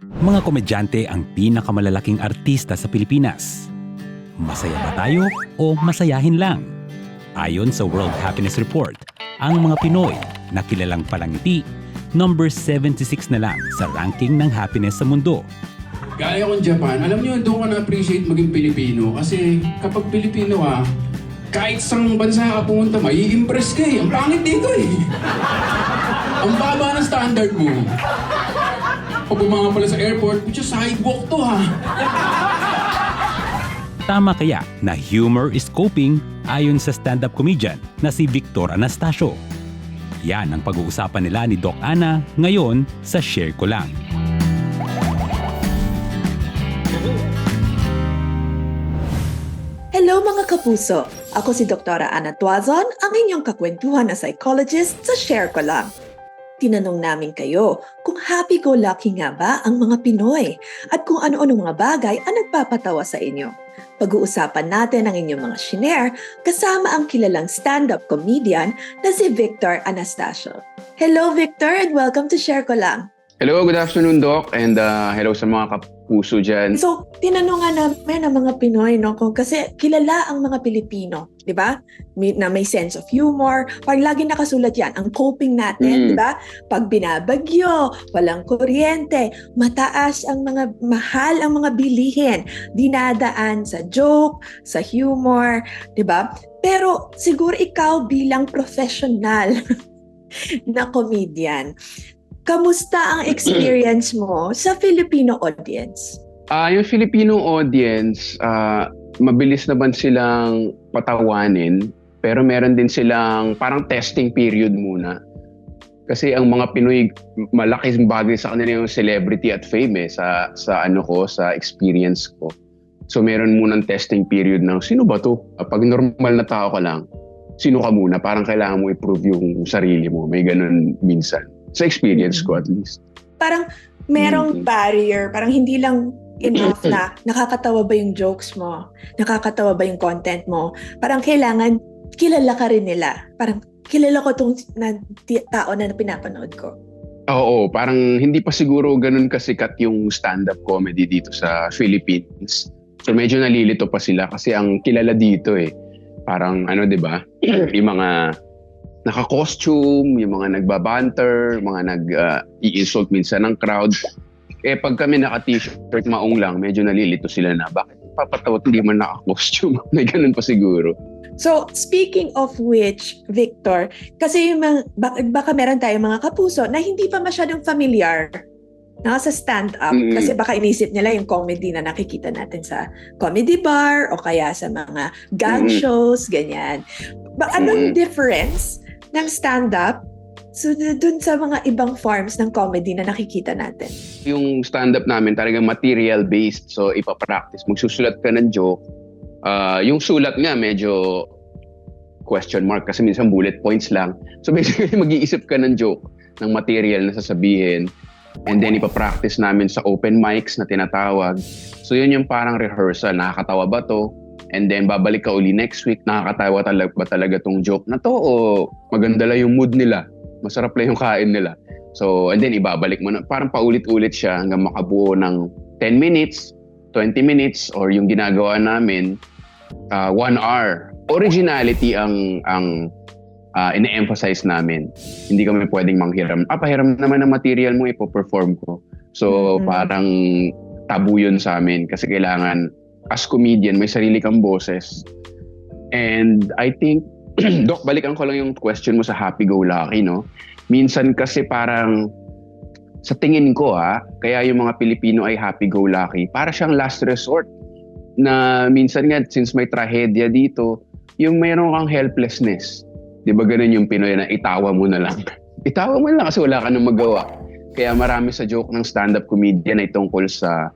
Mga komedyante ang pinakamalalaking artista sa Pilipinas. Masaya ba tayo o masayahin lang? Ayon sa World Happiness Report, ang mga Pinoy na kilalang palangiti, number 76 na lang sa ranking ng happiness sa mundo. Gaya kong Japan, alam nyo, doon ko na-appreciate maging Pilipino. Kasi kapag Pilipino ka, kahit sang bansa ka pumunta, may impress ka eh. Ang pangit dito eh. Ang baba ng standard mo. Pag bumanga pala sa airport, which is sidewalk to ha. Tama kaya na humor is coping ayon sa stand-up comedian na si Victor Anastasio. Yan ang pag-uusapan nila ni Doc Ana ngayon sa Share Ko Lang. Hello mga kapuso! Ako si Dr. Ana Tuazon, ang inyong kakwentuhan na psychologist sa Share Ko Lang. Tinanong namin kayo kung happy-go-lucky nga ba ang mga Pinoy at kung ano-ano mga bagay ang nagpapatawa sa inyo. Pag-uusapan natin ang inyong mga shinare kasama ang kilalang stand-up comedian na si Victor Anastasio. Hello Victor and welcome to Share Ko Lang. Hello, good afternoon Doc. And uh, hello sa mga kapuso dyan. So, tinanungan namin ang mga Pinoy, no? Kung kasi kilala ang mga Pilipino, di ba? May, na may sense of humor. Parang lagi nakasulat yan, ang coping natin, Mm. di ba? Pag binabagyo, walang kuryente, mataas ang mga, mahal ang mga bilihin, dinadaan sa joke, sa humor, di ba? Pero siguro ikaw bilang professional na comedian, kamusta ang experience mo sa Filipino audience? Ah, yung Filipino audience, ah, mabilis naman silang patawanin, pero meron din silang parang testing period muna. Kasi ang mga Pinoy, malaking bagay sa kanila yung celebrity at fame eh, sa, sa ano ko, sa experience ko. So meron munang testing period ng sino ba to? Ah, Pag normal na tao ka lang, sino ka muna? Parang kailangan mo i-prove yung sarili mo. May ganun minsan. Sa experience ko at least. parang merong Mhm. barrier, parang hindi lang enough na nakakatawa ba yung jokes mo, nakakatawa ba yung content mo. Parang kailangan kilala ka rin nila. Parang kilala ko tong na, tao na pinapanood ko. Oo, parang hindi pa siguro ganun kasikat yung stand-up comedy dito sa Philippines. So medyo nalilito pa sila kasi ang kilala dito eh, parang ano 'di ba? yung mga naka-costume, yung mga nagbabanter, mga nag uh, i-insult minsan ng crowd. Eh pag kami naka-t-shirt maong lang, medyo nalilito sila na bakit papatawa hindi man naka-costume. May ganun pa siguro. So, speaking of which, Victor, kasi yung mga, baka, baka meron tayong mga kapuso na hindi pa masyadong familiar na sa stand-up Mm. kasi baka inisip nila yung comedy na nakikita natin sa comedy bar o kaya sa mga gag Mm. shows, ganyan. Ba, anong Mm. difference ng stand-up so, dun sa mga ibang forms ng comedy na nakikita natin? yung stand-up namin talagang material-based. So, ipapractice. Magsusulat ka ng joke. Ah, yung sulat nga, medyo question mark kasi minsan bullet points lang. So, basically, mag-iisip ka ng joke, ng material na sasabihin. And then, ipapractice namin sa open mics na tinatawag. So, yun yung parang rehearsal. Nakakatawa ba to? And then, babalik ka uli next week. Nakakatawa talaga ba talaga tong joke na to? O maganda lang yung mood nila? Masarap lang yung kain nila? So, and then ibabalik mo na, parang paulit-ulit siya hanggang makabuo ng 10 minutes, 20 minutes, or yung ginagawa namin, uh, 1 hour. Originality ang ang uh, ine-emphasize namin. Hindi kami pwedeng manghiram. Ah, pahiram naman ng material mo, ipo-perform ko. So, Mhm. parang tabu yun sa amin kasi kailangan as comedian, may sarili kang boses. And I think, Doc, balikan ko lang yung question mo sa happy-go-lucky, no? Minsan kasi parang sa tingin ko ha, kaya yung mga Pilipino ay happy-go-lucky, para siyang last resort na minsan nga since may trahedya dito, yung mayroon kang helplessness. 'Di ba ganun yung Pinoy na itawa mo na lang. itawa mo na lang kasi wala ka nang magawa. Kaya marami sa joke ng stand-up comedian ay tungkol sa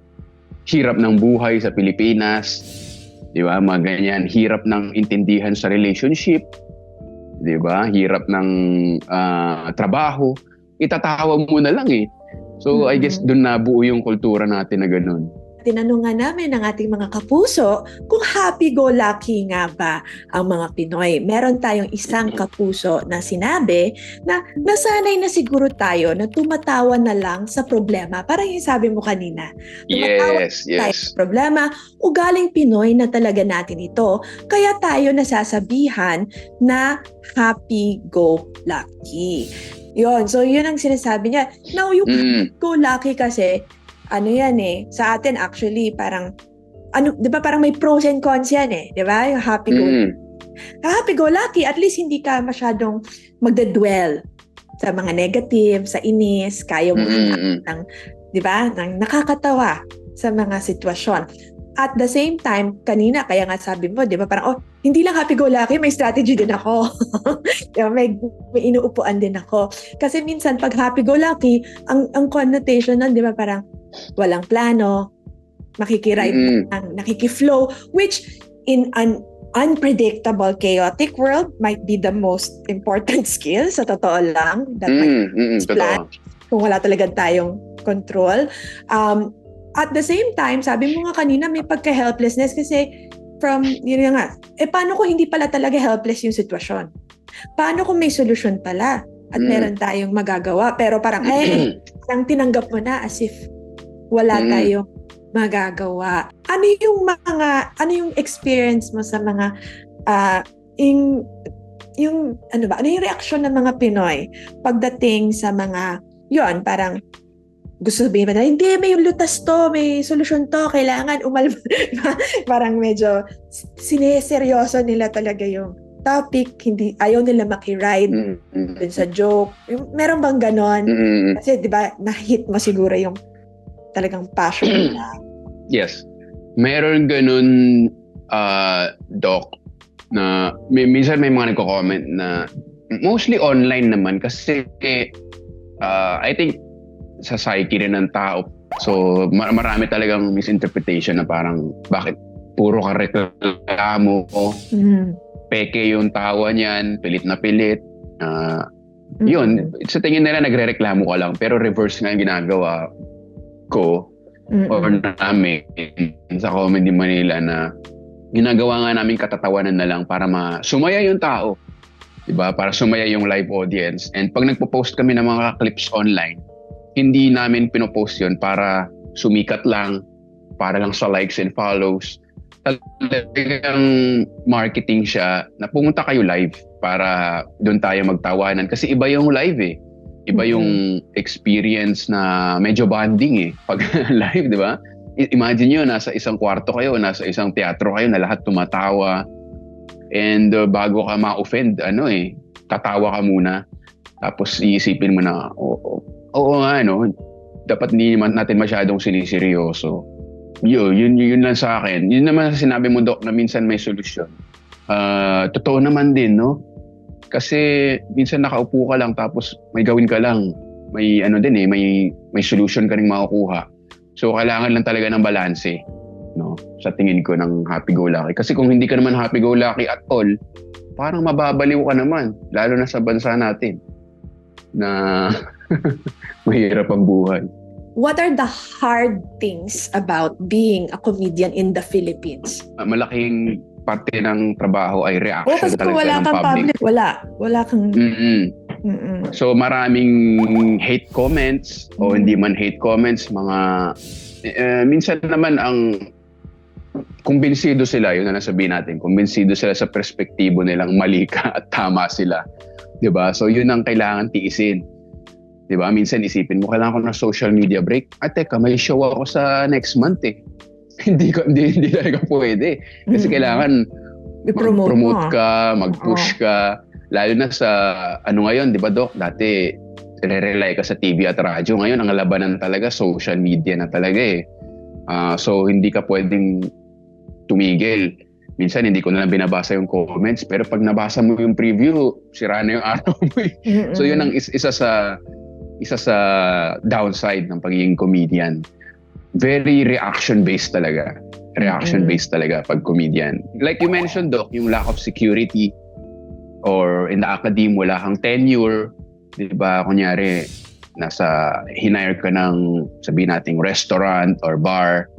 hirap ng buhay sa Pilipinas. 'Di ba? Mga ganyan, hirap ng intindihan sa relationship. 'Di ba? Hirap ng ah, trabaho. Itatawa mo na lang eh. So I guess Mhm. doon nabuo yung kultura natin na ganun. Tinanong nga namin ng ating mga kapuso kung happy-go-lucky nga ba ang mga Pinoy. Meron tayong isang kapuso na sinabi na nasanay na siguro tayo na tumatawa na lang sa problema. Parang yung sabi mo kanina, Tumatawa Yes, tayo yes. sa problema, ugaling Pinoy na talaga natin ito. Kaya tayo nasasabihan na happy-go-lucky. Yon, so yun ang sinasabi niya. Now, yung Mm, go-lucky kasi, ano yan eh, sa atin actually parang, ano, di ba parang may pros and cons yan eh, di ba? Yung happy-go mm, happy-go-lucky, at least hindi ka masyadong magdadwell sa mga negative, sa inis, kaya mo mm, mm, di ba, ng nakakatawa sa mga sitwasyon. At the same time, kanina, kaya nga sabi mo, di ba, parang, oh, hindi lang happy-go-lucky, may strategy din ako. Di ba, may, may inuupuan din ako. Kasi minsan, pag happy-go-lucky, ang, ang connotation nun, di ba, parang walang plano, makikiride mm, ang nakikiflow, which in an unpredictable, chaotic world might be the most important skill sa totoo lang. That might mm, mm, plan. totoo. kung wala talagang tayong control. Um, at the same time, sabi mo nga kanina, may pagka-helplessness kasi from, yun nga, eh paano kung hindi pala talaga helpless yung sitwasyon? Paano kung may solusyon pala at Mm. meron tayong magagawa? Pero parang, eh, parang tinanggap mo na as if wala Mm. tayong magagawa. Ano yung mga, ano yung experience mo sa mga, ah, yung, yung, ano ba, ano yung reaksyon ng mga Pinoy pagdating sa mga, yon parang, gusto sabihin ba na, hindi, may lutas to, may solusyon to, kailangan umalma. parang medyo sineseryoso nila talaga yung topic, hindi, ayaw nila makiride Mm, mm, dun sa joke. Meron bang ganon? mm, mm. Kasi, di ba, na-hit mo siguro yung talagang passion nila. Yes. Meron ganun, uh, doc, na may, minsan may mga nagko-comment na mostly online naman kasi uh, I think sa psyche rin ng tao. So mar- marami talagang misinterpretation na parang bakit puro ka reklamo, Mm. peke yung tawa niyan, pilit na pilit. Ah, yun, sa tingin nila nagrereklamo ka lang pero reverse nga yung ginagawa ko Mm-mm. or namin sa Comedy Manila na ginagawa nga namin katatawanan na lang para ma sumaya yung tao. 'Di ba? Para sumaya yung live audience. And pag nagpo-post kami ng mga clips online, hindi namin pinopost 'yon para sumikat lang, para lang sa likes and follows. Talagang marketing siya na pumunta kayo live para doon tayo magtawanan kasi iba yung live eh. Iba yung experience na medyo bonding eh pag live, di ba? Imagine nyo, nasa isang kwarto kayo, nasa isang teatro kayo na lahat tumatawa. And uh, bago ka ma-offend, ano eh, tatawa ka muna. Tapos iisipin mo na, oo, oo nga, no, dapat hindi naman natin masyadong siniseryoso. Yun, yun, yun lang sa akin. Yun naman sinabi mo, Doc, na minsan may solusyon. Ah, totoo naman din, no? Kasi minsan nakaupo ka lang tapos may gawin ka lang. May ano din eh, may may solution ka ring makukuha. So kailangan lang talaga ng balanse, no? Sa tingin ko ng happy go lucky. Kasi kung hindi ka naman happy go lucky at all, parang mababaliw ka naman, lalo na sa bansa natin na mahirap ang buhay. What are the hard things about being a comedian in the Philippines? Ah, Malaking parte ng trabaho ay Oh, reaction kasi kung talaga wala ng kang public. public, wala. Wala kang... Mm-mm. Mm-mm. So maraming hate comments o Mm. hindi man hate comments, mga eh, minsan naman ang kumbinsido sila, yun na nasabihin natin, kumbinsido sila sa perspektibo nilang mali ka at tama sila. 'Di ba? So yun ang kailangan tiisin. 'Di ba? Minsan isipin mo kailangan ko ng social media break. At teka, may show ako sa next month eh. hindi ko hindi, hindi talaga pwede. Kasi Mm-mm. kailangan I-promote mag-promote mo. ka, mag-push ka. Lalo na sa, ano ngayon, di ba Doc? Dati, re-rely ka sa TV at radyo. Ngayon, ang labanan talaga, social media na talaga eh. Ah, so, hindi ka pwedeng tumigil. Minsan, hindi ko na lang binabasa yung comments. Pero pag nabasa mo yung preview, sira na yung araw mo eh. So, yun ang is- isa sa isa sa downside ng pagiging comedian. Very reaction-based talaga. Reaction-based talaga pag comedian. Like you mentioned, Doc, yung lack of security or in the academe, wala kang tenure. Di ba? Kunyari, nasa, hinire ka ng, sabihin nating restaurant or bar.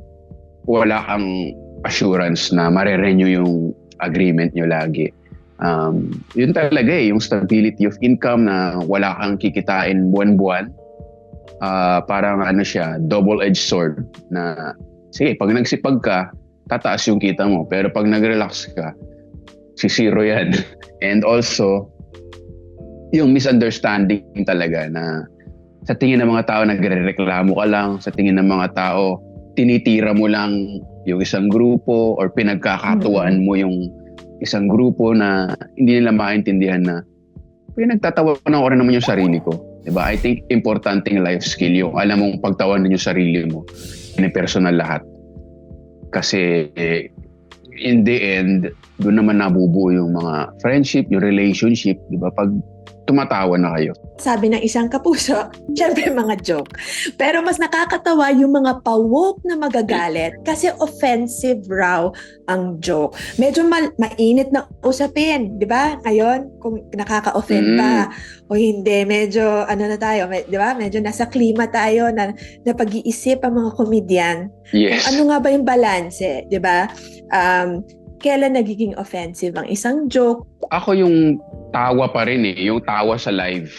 wala kang assurance na mare-renew yung agreement nyo lagi. Um, yun talaga eh, yung stability of income na wala kang kikitain buwan-buwan. Ah, parang ano siya, double-edged sword na sige, pag nagsipag ka, tataas yung kita mo. Pero pag nag-relax ka, si zero yan. And also, yung misunderstanding talaga na sa tingin ng mga tao nagre-reklamo ka lang, sa tingin ng mga tao tinitira mo lang yung isang grupo or pinagkakatuwaan mo yung isang grupo na hindi nila maintindihan na pinagtatawanan ko rin naman yung sarili ko. Diba? I think importante yung life skill yung alam mong pagtawanan yung sarili mo in personal lahat. Kasi eh, in the end, doon naman nabubuo yung mga friendship, yung relationship, di ba? Pag tumatawa na kayo. Sabi ng isang kapuso, syempre mga joke. Pero mas nakakatawa yung mga pawok na magagalit kasi offensive raw ang joke. Medyo mal- mainit na usapin, di ba? Ngayon, kung nakaka-offend Mm. ba o hindi, medyo ano na tayo, med- di ba? Medyo nasa klima tayo na, na pag-iisip ang mga komedyan. Yes. Ano nga ba yung balance, di ba? Um, kailan nagiging offensive ang isang joke? Ako yung tawa pa rin eh. Yung tawa sa live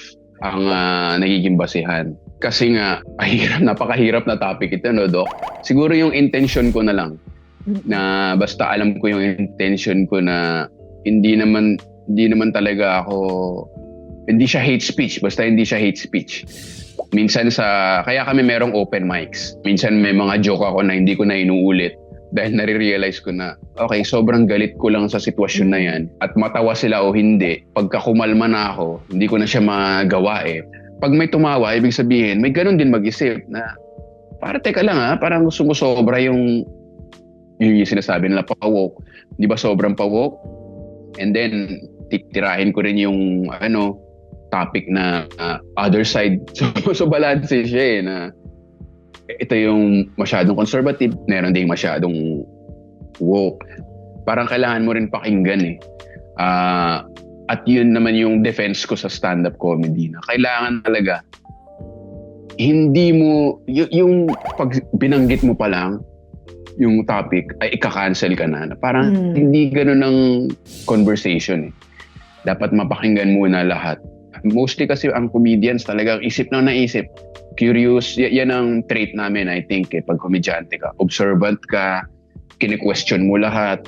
ang ah, nagiging basihan. Kasi nga, mahirap, napakahirap na topic ito, no, Doc? Siguro yung intention ko na lang na basta alam ko yung intention ko na hindi naman hindi naman talaga ako hindi siya hate speech basta hindi siya hate speech minsan sa kaya kami merong open mics minsan may mga joke ako na hindi ko na inuulit dahil nare-realize ko na okay sobrang galit ko lang sa sitwasyon na yan at matawa sila o hindi pagka kumalma na ako hindi ko na siya magawa eh pag may tumawa ibig sabihin may ganun din mag-isip na para teka lang ha parang sumusobra yung yun yung sinasabi nila pa-woke. Di ba sobrang pa-woke? And then, titirahin ko rin yung ano, topic na uh, other side. So, so balance siya eh, na ito yung masyadong conservative, meron ding masyadong woke. Parang kailangan mo rin pakinggan eh. Ah, at yun naman yung defense ko sa stand-up comedy na kailangan talaga hindi mo, y- yung pag binanggit mo pa lang, yung topic ay ika-cancel ka na. Na Parang Mm. hindi ganun ang conversation eh. Dapat mapakinggan muna lahat. Mostly kasi ang comedians talagang isip na naisip. Curious, y- yan ang trait namin I think eh, pag komedyante ka. Observant ka, kine-question mo lahat,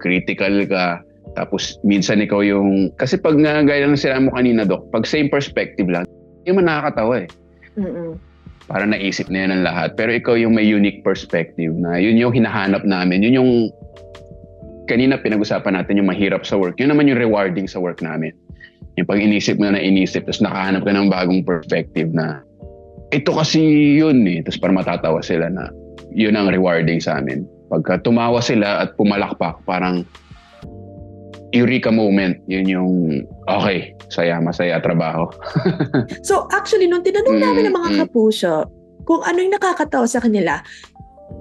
critical ka, tapos minsan ikaw yung... Kasi pag nga gaya ng sila mo kanina, Dok, pag same perspective lang, yung man nakakatawa eh Mm-mm. para naisip na yan ang lahat. Pero ikaw yung may unique perspective na yun yung hinahanap namin. Yun yung kanina pinag-usapan natin yung mahirap sa work. Yun naman yung rewarding sa work namin. Yung pag inisip mo na na inisip, tapos nakahanap ka ng bagong perspective na ito kasi yun eh. Tapos para matatawa sila na yun ang rewarding sa amin. Pagka tumawa sila at pumalakpak, parang eureka moment. Yun yung okay, saya, masaya, trabaho. So actually, nung tinanong Mm, namin ng mga mm. kapuso kung ano yung nakakatawa sa kanila,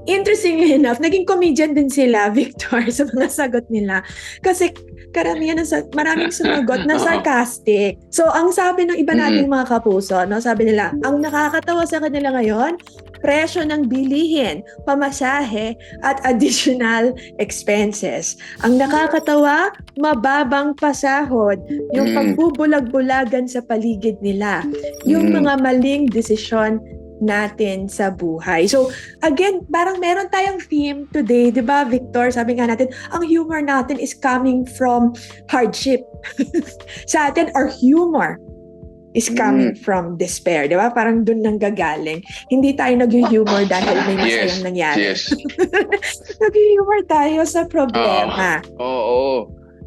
interestingly enough, naging comedian din sila, Victor, sa mga sagot nila. Kasi karamihan ng sa- maraming sumagot na sarcastic. So ang sabi ng iba nating mga kapuso, no, sabi nila, ang nakakatawa sa kanila ngayon, presyo ng bilihin, pamasahe, at additional expenses. Ang nakakatawa, mababang pasahod, yung Mm. pagbubulag-bulagan sa paligid nila, yung Mm. mga maling desisyon natin sa buhay. So, again, parang meron tayong theme today, di ba, Victor? Sabi nga natin, ang humor natin is coming from hardship. sa atin, our humor is coming Mm. from despair, di ba? Parang dun nang gagaling. Hindi tayo nag-humor dahil may masayang Yes, nangyari. Yes. Nag-humor tayo sa problema. Oo. oo.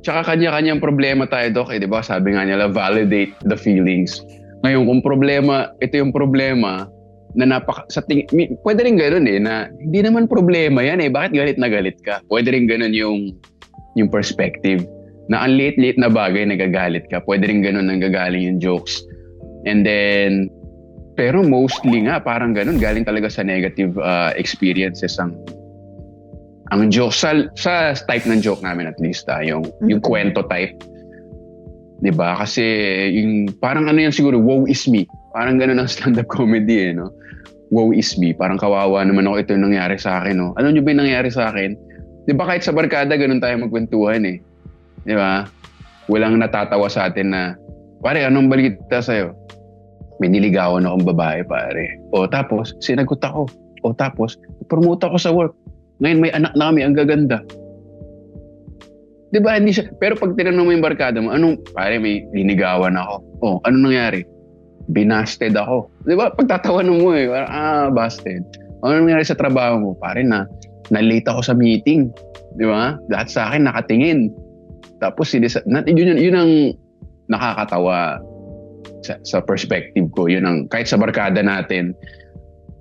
Tsaka kanya-kanyang problema tayo, Doc. Eh, di ba? Sabi nga nila, validate the feelings. Ngayon, kung problema, ito yung problema na napaka... Sa ting, pwede rin ganun eh, na hindi naman problema yan eh. Bakit galit na galit ka? Pwede rin ganun yung, yung perspective. Na ang late-late na bagay, nagagalit ka. Pwede rin ganun nang gagaling yung jokes. And then, pero mostly nga, parang ganun, galing talaga sa negative uh, experiences ang ang joke sa sa type ng joke namin at least ah, yung yung Mhm. kwento type 'di ba kasi yung parang ano yan siguro woe is me parang ganun ang stand up comedy eh no woe is me. Parang kawawa naman ako ito yung nangyari sa akin. No? Ano nyo ba yung nangyari sa akin? Di ba kahit sa barkada, ganun tayo magkwentuhan eh. Di ba? Walang natatawa sa atin na, pare, anong balita sa'yo? May niligawan akong babae, pare. O tapos, sinagot ako. O tapos, promote ako sa work. Ngayon may anak na kami, ang gaganda. Di ba? Hindi siya. Pero pag tinanong mo yung barkada mo, anong, pare, may linigawan ako. O, ano nangyari? Binasted ako. Di ba? Pagtatawanan mo eh, ah, busted. Ano nangyari sa trabaho mo? Pare na, na-late ako sa meeting. Di ba? Lahat sa akin nakatingin. Tapos, sinisa, yun, yun, yun ang nakakatawa sa, sa perspective ko. Yun ang, kahit sa barkada natin,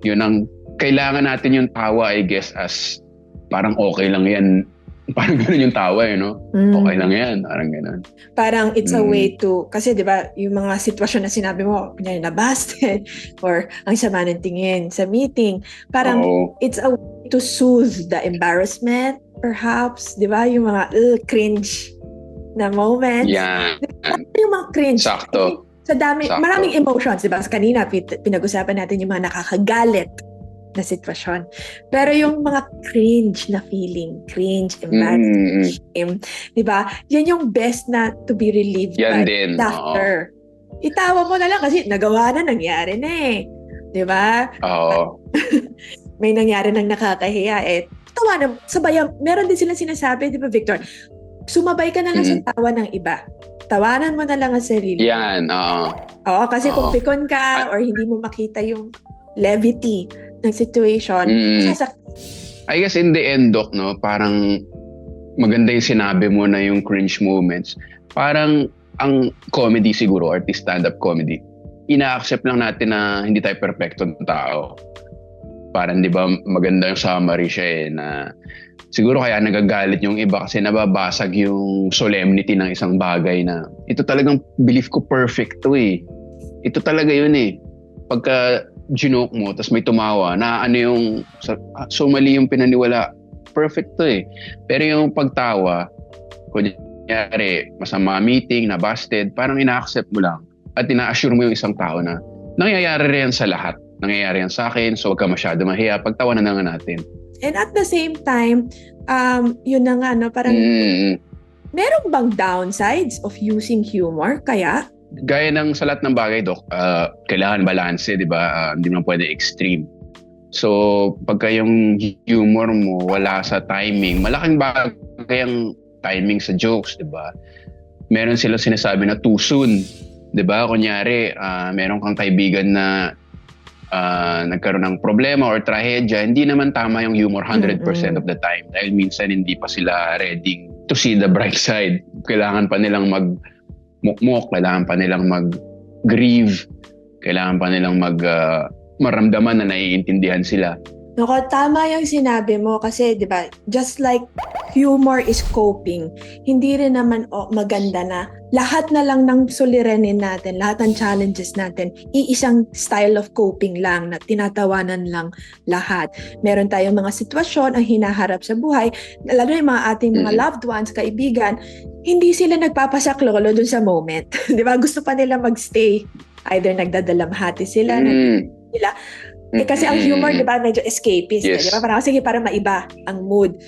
yun ang, kailangan natin yung tawa, I guess, as parang okay lang yan. Parang ganun yung tawa eh, no? Mm. Okay lang yan. Parang ganun. Parang it's a Mm. way to, kasi di ba, yung mga sitwasyon na sinabi mo, kunyari nabasted, or ang sama ng tingin sa meeting, parang Oo. it's a way to soothe the embarrassment, perhaps, di ba? Yung mga ugh, cringe na moments. Yan. Yung mga cringe. Sakto. Sa dami, Sakto. maraming emotions, di ba? Kanina, pinag-usapan natin yung mga nakakagalit na sitwasyon. Pero yung mga cringe na feeling, cringe, embarrassment, Mm, shame, di ba? Yan yung best na to be relieved by yan din. Oo. laughter. Itawa mo na lang kasi nagawa na, nangyari na eh. Di ba? Oo. May nangyari nang nakakahiya eh. Tawa na, sabayan, meron din silang sinasabi, di ba Victor? Sumabay ka na lang Mhm. sa tawa ng iba. Tawanan mo na lang ang sarili. Yan. Oo. Oo, kasi kung Oo. pikon ka or hindi mo makita yung levity ng situation, Mm. masasak- I guess in the end, Doc, no, parang maganda yung sinabi mo na yung cringe moments. Parang ang comedy siguro, artist stand-up comedy, ina-accept lang natin na hindi tayo perfecto ng tao. Parang di ba maganda yung summary siya eh, na siguro kaya nagagalit yung iba kasi nababasag yung solemnity ng isang bagay na ito talagang belief ko perfect to eh. Ito talaga yun eh. Pagka ginoke mo, tapos may tumawa, na ano yung, ah, so mali yung pinaniwala. Perfect to eh. Pero yung pagtawa, kunyari, masama meeting, na busted, parang ina-accept mo lang. At ina-assure mo yung isang tao na, nangyayari rin sa lahat. Nangyayari yan sa akin, so huwag ka masyado mahiya. Pagtawanan na nga natin. And at the same time, um, yun na nga, no, parang Mm, meron bang downsides of using humor? Kaya, gaya ng sa lahat ng bagay, Dok, ah, kailangan balance, di ba? Ah, hindi mo pwede extreme. So, pagka yung humor mo wala sa timing, malaking bagay ang timing sa jokes, di ba? Meron sila sinasabi na too soon, di ba? Kunyari, ah, meron kang kaibigan na ah, nagkaroon ng problema or trahedya, hindi naman tama yung humor 100% Mm-mm. of the time. Dahil minsan hindi pa sila ready to see the bright side. Kailangan pa nilang mag mukmok, kailangan pa nilang mag-grieve, kailangan pa nilang mag ah, maramdaman na naiintindihan sila. Nako, tama yung sinabi mo kasi 'di ba, just like humor is coping, hindi rin naman oh, maganda na lahat na lang ng suliranin natin, lahat ng challenges natin, iisang style of coping lang na tinatawanan lang lahat. Meron tayong mga sitwasyon ang hinaharap sa buhay, lalo yung mga ating mga Mm. loved ones, kaibigan, hindi sila nagpapasaklolo dun sa moment. 'Di ba? Gusto pa nila magstay. Either nagdadalamhati sila, Mm. Eh, kasi ang humor, di ba, medyo escapist. eh, Yes. Di ba? Parang, sige, para maiba ang mood.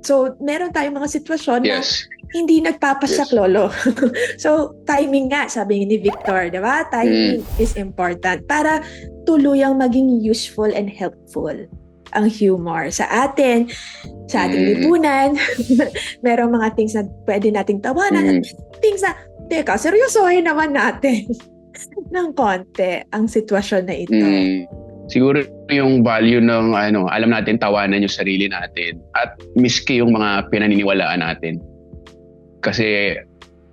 So, meron tayong mga sitwasyon na Yes. hindi nagpapasak lolo. so, timing nga, sabi ni Victor, di ba? Timing Mm. is important para tuluyang maging useful and helpful ang humor sa atin, sa ating Mm. lipunan. merong mga things na pwede nating tawanan Mm. things na, teka, seryosohin naman natin ng konti ang sitwasyon na ito. Mm. Siguro yung value ng ano, alam natin tawanan yung sarili natin at miski yung mga pinaniniwalaan natin. Kasi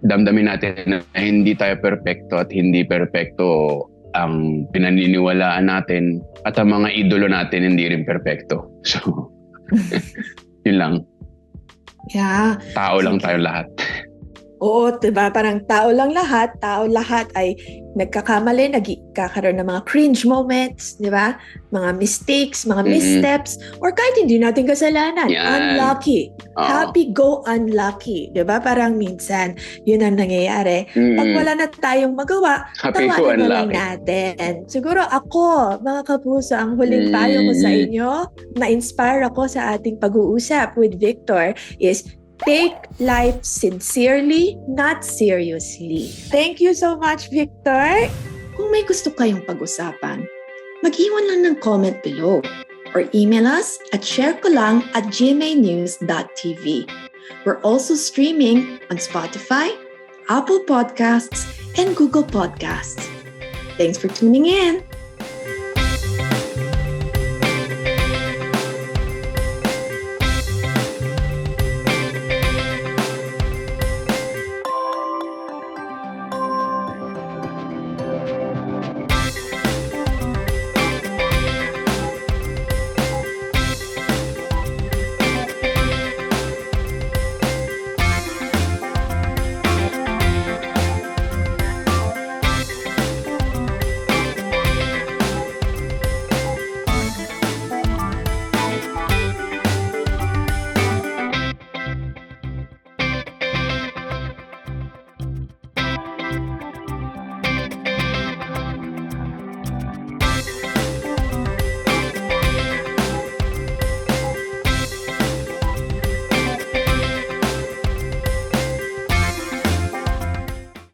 damdamin natin na hindi tayo perpekto at hindi perpekto ang pinaniniwalaan natin at ang mga idolo natin hindi rin perpekto. So, yun lang. Yeah. Tao lang tayo lahat. Oo, diba? Parang tao lang lahat. Tao lahat ay nagkakamali, nagkakaroon ng mga cringe moments, di ba? Mga mistakes, mga Mhm. missteps, or kahit hindi natin kasalanan. Yan. Unlucky. Oo. Happy go unlucky. Di ba? Parang minsan, yun ang nangyayari. Mm. Pag wala na tayong magawa, Happy ko tawanan na lang natin. Siguro ako, mga kapuso, ang huling payo ko sa inyo, na-inspire ako sa ating pag-uusap with Victor is take life sincerely, not seriously. Thank you so much, Victor. Kung may gusto kayong pag-usapan, mag-iwan lang ng comment below or email us at sharekolang at gmanews.tv. We're also streaming on Spotify, Apple Podcasts, and Google Podcasts. Thanks for tuning in.